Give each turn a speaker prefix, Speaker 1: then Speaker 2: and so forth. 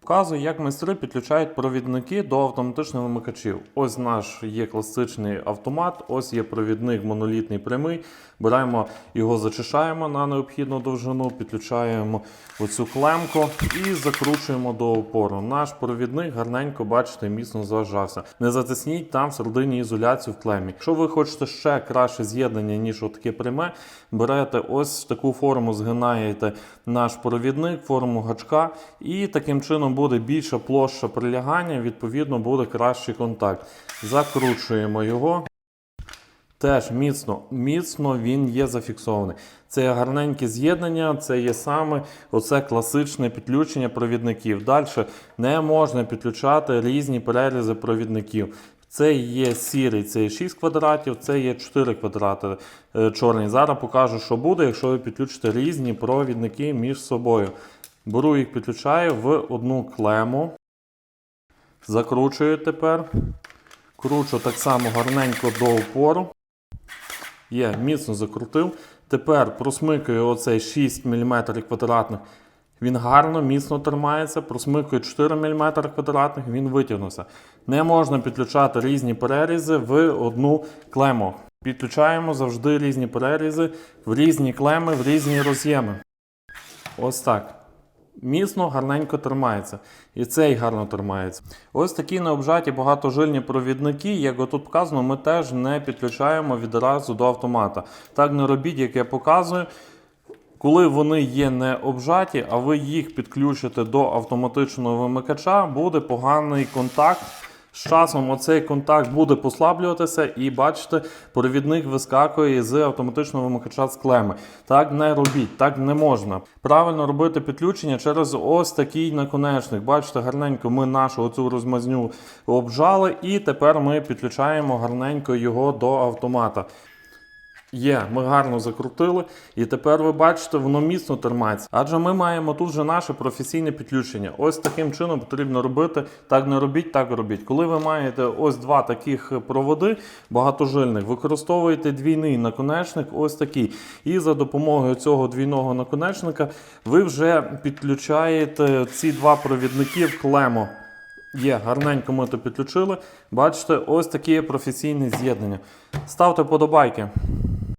Speaker 1: Показую, як майстри підключають провідники до автоматичних вимикачів. Ось наш є класичний автомат, ось є провідник монолітний прямий. Беремо його, зачищаємо на необхідну довжину, підключаємо оцю клемку і закручуємо до опору. Наш провідник гарненько, бачите, міцно зажався. Не затисніть там всередині ізоляцію в клемі. Якщо ви хочете ще краще з'єднання, ніж отаке пряме, берете ось таку форму, згинаєте наш провідник, форму гачка, і таким чином буде більша площа прилягання, відповідно буде кращий контакт. Закручуємо його. Теж міцно, міцно він є зафіксований. Це гарненьке з'єднання, це є саме оце класичне підключення провідників. Далі не можна підключати різні перерізи провідників. Це є сірий, це є 6 квадратів, це є 4 квадрати е, чорний. Зараз покажу, що буде, якщо ви підключите різні провідники між собою. Беру їх, підключаю в одну клему. Закручую тепер. Кручу так само гарненько до опору. Є, міцно закрутив. Тепер просмикую оцей 6 мм квадратних. Він гарно, міцно тримається. Просмикую 4 мм квадратних, він витягнувся. Не можна підключати різні перерізи в одну клему. Підключаємо завжди різні перерізи в різні клеми, в різні роз'єми. Ось так. Міцно, гарненько тримається. І цей гарно тримається. Ось такі необжаті багатожильні провідники, як отут показано, ми теж не підключаємо відразу до автомата. Так не робіть, як я показую. Коли вони є не обжаті, а ви їх підключите до автоматичного вимикача, буде поганий контакт. З часом оцей контакт буде послаблюватися, і бачите, провідник вискакує з автоматичного вимикача з клеми. Так не робіть, так не можна. Правильно робити підключення через ось такий наконечник. Бачите, гарненько ми нашу оцю розмазню обжали, і тепер ми підключаємо гарненько його до автомата. Є, ми гарно закрутили, і тепер ви бачите, воно міцно тримається. Адже ми маємо тут вже наше професійне підключення. Ось таким чином потрібно робити. Так не робіть, так робіть. Коли ви маєте ось два таких проводи багатожильних, використовуєте двійний наконечник, ось такий. І за допомогою цього двійного наконечника ви вже підключаєте ці два провідники в клему. Є, гарненько ми то підключили. Бачите, ось таке професійне з'єднання. Ставте подобайки.